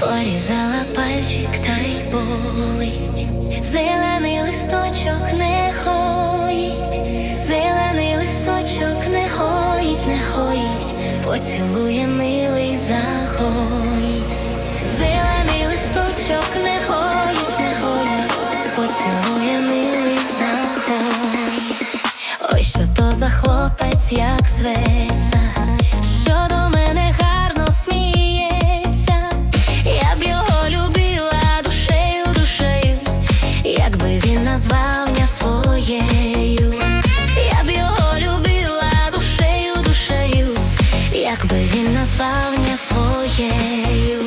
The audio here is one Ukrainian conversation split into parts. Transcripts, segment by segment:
порізала пальчик та й болить. Зелений листочок не хоїть, зелений листочок не хоїть, не хоїть, поцілує милий захоїть. Зелений листочок не хоїть, не хоїть, поцілує милий захоїть. Ой, що то за хлопець, як зветься, він назвав мене своєю.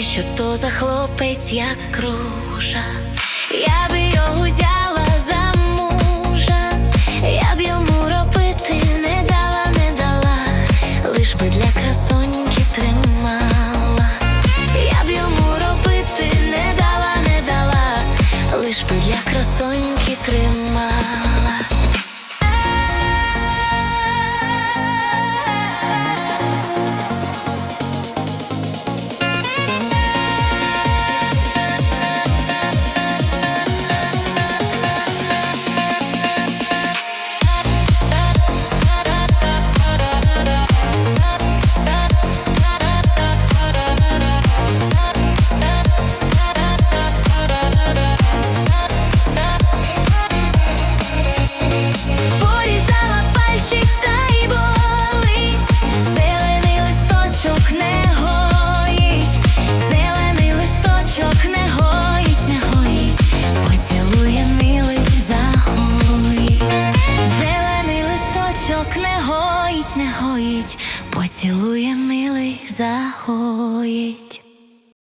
Що то за хлопець, як кружа, я би його взяла за лиш би для красоньки тримала. Поцілує милий загоїть.